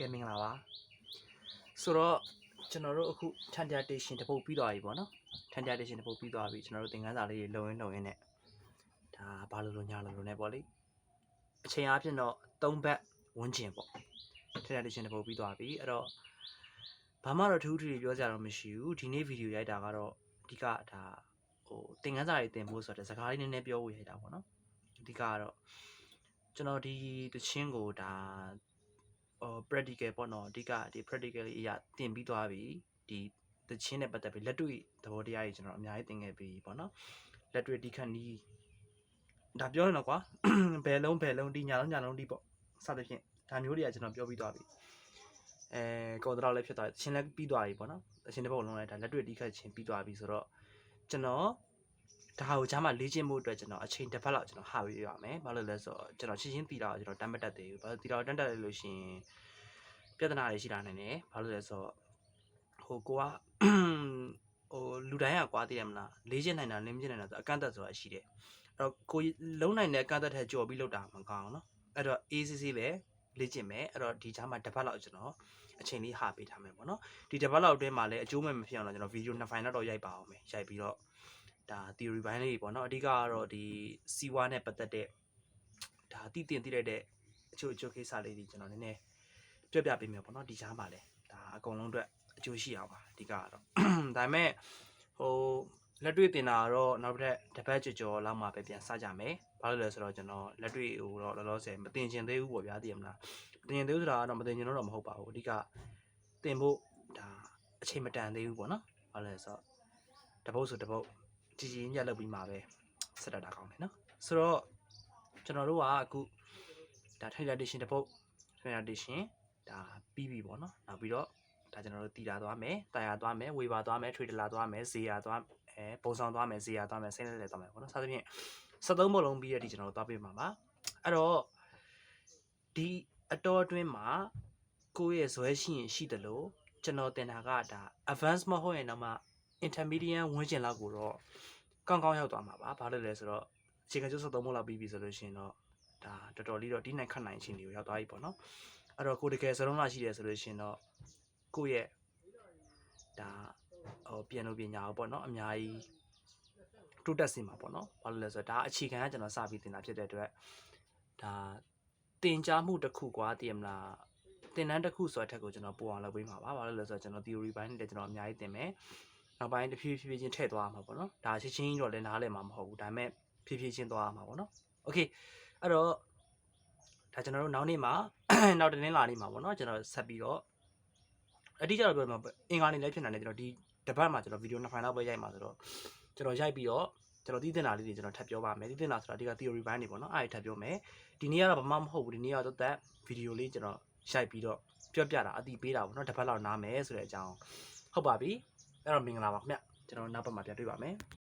ကဲမင်္ဂလာပါဆိုတော့ကျွန်တော်တို့အခု transportation တပုတ်ပြီးသွားပြီပေါ့နော် transportation တပုတ်ပြီးသွားပြီကျွန်တော်တို့သင်ခန်းစာလေးတွေလုံရင်းလုံရင်းနဲ့ဒါဘာလို့လို့ညာလို့လို့ ਨੇ ပေါ့လေအချိန်အားဖြင့်တော့3ဘက်ဝန်းကျင်ပေါ့ transportation တပုတ်ပြီးသွားပြီအဲ့တော့ဘာမှတော့ထူးထူးတွေပြောကြတော့မရှိဘူးဒီနေ့ဗီဒီယိုရိုက်တာကတော့အဓိကဒါဟိုသင်ခန်းစာတွေသင်ဖို့ဆိုတော့စကားလေးနည်းနည်းပြောဖို့ရိုက်တာပေါ့နော်အဓိကကတော့ကျွန်တော်ဒီတချင်းကိုဒါဟို practical ပေါ့နော်အဓိကဒီ practical လေးအရာသင်ပြီးသွားပြီဒီသချင်းနဲ့ပတ်သက်ပြီးလက်တွေ့သဘောတရားကြီးကျွန်တော်အများကြီးသင်ခဲ့ပြီပေါ့နော်လက်တွေ့ဒီခန့်ဒီဒါပြောရင်တော့ကွာဘယ်လုံးဘယ်လုံးဒီညာလုံးညာလုံးဒီပေါ့စသဖြင့်ဒါမျိုးတွေကကျွန်တော်ပြောပြီးသွားပြီအဲကော်တော့လည်းဖြစ်သွားပြီသချင်းလည်းပြီးသွားပြီပေါ့နော်သချင်းတစ်ပုတ်လုံးလည်းဒါလက်တွေ့ဒီခန့်ချင်းပြီးသွားပြီဆိုတော့ကျွန်တော် ဒါဟာကိုကြားမှာလေ့ကျင့်ဖို့အတွက်ကျွန်တော်အချိန်တစ်ပတ်လောက်ကျွန်တော်ဟာပြီးရပါမယ်ဘာလို့လဲဆိုတော့ကျွန်တော်ရှင်းရှင်းပြီးတော့ကျွန်တော်တမ်းမတက်သေးဘူးဘာလို့ဒီတော့တမ်းတက်လို့ရှိရင်ပြဿနာတွေရှိလာနိုင်တယ်ဘာလို့လဲဆိုတော့ဟိုကိုကဟိုလူတိုင်းကကွာသေးတယ်မလားလေ့ကျင့်နိုင်တာလင်းကျင့်နိုင်တာဆိုအကန့်အသတ်ဆိုတာရှိတယ်အဲ့တော့ကိုလုံးနိုင်တဲ့အကန့်အသတ်ထက်ကျော်ပြီးလောက်တာမကောင်းနော်အဲ့တော့ ACC ပဲလေ့ကျင့်မယ်အဲ့တော့ဒီကြားမှာတစ်ပတ်လောက်ကျွန်တော်အချိန်လေးဟာပေးထားမယ်ပေါ့နော်ဒီတစ်ပတ်လောက်အတွင်းမှာလည်းအကျိုးမဲ့မဖြစ်အောင်တော့ကျွန်တော်ဗီဒီယိုနှစ်ဖိုင်တော့ရိုက်ပါအောင်မယ်ရိုက်ပြီးတော့ ဒါ theory ဘိုင်းလေးပေါ့နော်အဓိကကတော့ဒီစီဝါနဲ့ပတ်သက်တဲ့ဒါတည်တင်သိလိုက်တဲ့အချို့အချို့ကိစ္စလေးတွေကျွန်တော်နည်းနည်းပြပြပေးမယ်ပေါ့နော်ဒီချားပါလဲဒါအကုန်လုံးအတွက်အကျိုးရှိအောင်ပါအဓိကကတော့ဒါပေမဲ့ဟိုလက်တွေ့တင်တာကတော့နောက်တစ်တစ်ပတ်ကြော်ကြော်လောက်မှပဲပြန်စကြမယ်ဘာလို့လဲဆိုတော့ကျွန်တော်လက်တွေ့ဟိုတော့လောလောဆယ်မတင်ချင်သေးဘူးပေါ့ဗျာသိရမလားမတင်ချင်သေးဘူးဆိုတာကတော့မတင်ချင်တော့မဟုတ်ပါဘူးအဓိကတင်ဖို့ဒါအချိန်မတန်သေးဘူးပေါ့နော်ဘာလို့လဲဆိုတော့တပုတ်ဆိုတပုတ် ကြည်ကြည်ညက်လုပ်ပြီးမှပဲဆက်တတ်တာကောင်းတယ်နော်ဆိုတော့ကျွန်တော်တို့ကအခုဒါ translation တပုတ် translation ဒါပြီးပြီပေါ့နော်နောက်ပြီးတော့ဒါကျွန်တော်တို့တည်တာသွားမယ်တာယာသွားမယ်ဝေဘာသွားမယ်ထွေတလာသွားမယ်ဇေယာသွားအဲပုံဆောင်သွားမယ်ဇေယာသွားမယ်စိတ်လက်လက်သွားမယ်ပေါ့နော်စသဖြင့်73ပုံလုံးပြီးရတဲ့ကျွန်တော်တို့သွားပေးမှာပါအဲ့တော့ဒီအတော်အတွင်းမှာကိုယ့်ရဲ့ဇွဲရှိရင်ရှိတယ်လို့ကျွန်တော်တင်တာကဒါ advance မဟုတ်ရင်တော့မှ intermediate ဝန်းကျင်လောက်ကိုတော့ကောင်းကောင်းရောက်သွားမှာပါဘာလို့လဲဆိုတော့အခြေခံကျ73ပုံလောက်ပြီးပြီဆိုလို့ရှိရင်တော့ဒါတော်တော်လေးတော့ဒီနိုင်ခတ်နိုင်ချင်းတွေကိုရောက်သွားပြီပေါ့နော်အဲ့တော့ကိုတကယ်စလုံးလာရှိတယ်ဆိုလို့ရှိရင်တော့ကိုယ့်ရဲ့ဒါဟိုပြန်လို့ပညာပေါ့နော်အများကြီးတိုးတက်စေမှာပေါ့နော်ဘာလို့လဲဆိုတော့ဒါအခြေခံကကျွန်တော်စပြီးသင်တာဖြစ်တဲ့အတွက်ဒါတင် जा မှုတစ်ခုကွာတည်မလားသင်တန်းတစ်ခုဆိုတဲ့အထက်ကိုကျွန်တော်ပို့အောင်လုပ်ပေးမှာပါဘာလို့လဲဆိုတော့ကျွန်တော် theory ဘိုင်းနဲ့ကျွန်တော်အများကြီးသင်မယ် နောက်ပိုင်းတစ်ဖြည်းဖြည်းချင်းထည့်သွားမှာပေါ့နော်ဒါချင်းချင်းတော့လည်းနားလည်မှာမဟုတ်ဘူးဒါပေမဲ့ဖြည်းဖြည်းချင်းသွားမှာပေါ့နော်โอเคအဲ့တော့ ဒါကျွန်တော်တို့နောက်နေ့မှာ နောက်တစ်နင်္လာနေ့မှာပေါ့နော်ကျွန်တော်ဆက်ပြီးတော့အတိအကျတော့ပြောမှာအင်္ဂါနေ့လည်းဖြစ်နေတယ်ကျွန်တော်ဒီတစ်ပတ်မှာကျွန်တော်ဗီဒီယိုနှစ်ဖိုင်လောက်ပဲရိုက်မှာဆိုတော့ကျွန်တော်ရိုက်ပြီးတော့ကျွန်တော်သိတင်တာလေးတွေကျွန်တော်ထပ်ပြောပါမယ်သိတင်တာဆိုတာအဓိက theory ဘိုင်းနေပေါ့နော်အဲ့ဒါထပ်ပြောမယ်ဒီနေ့ကတော့ဘာမှမဟုတ်ဘူးဒီနေ့ကတော့သက်ဗီဒီယိုလေးကျွန်တော်ရိုက်ပြီးတော့ပြောပြတာအတိပေးတာပေါ့နော်တစ်ပတ်လောက်နားမယ်ဆိုတဲ့အကြောင်းဟုတ်ပါပြီ အဲ့တော့မင်္ဂလာပါခင်ဗျကျွန်တော်နောက်ပတ်မှာပြန်တွေ့ပါမယ်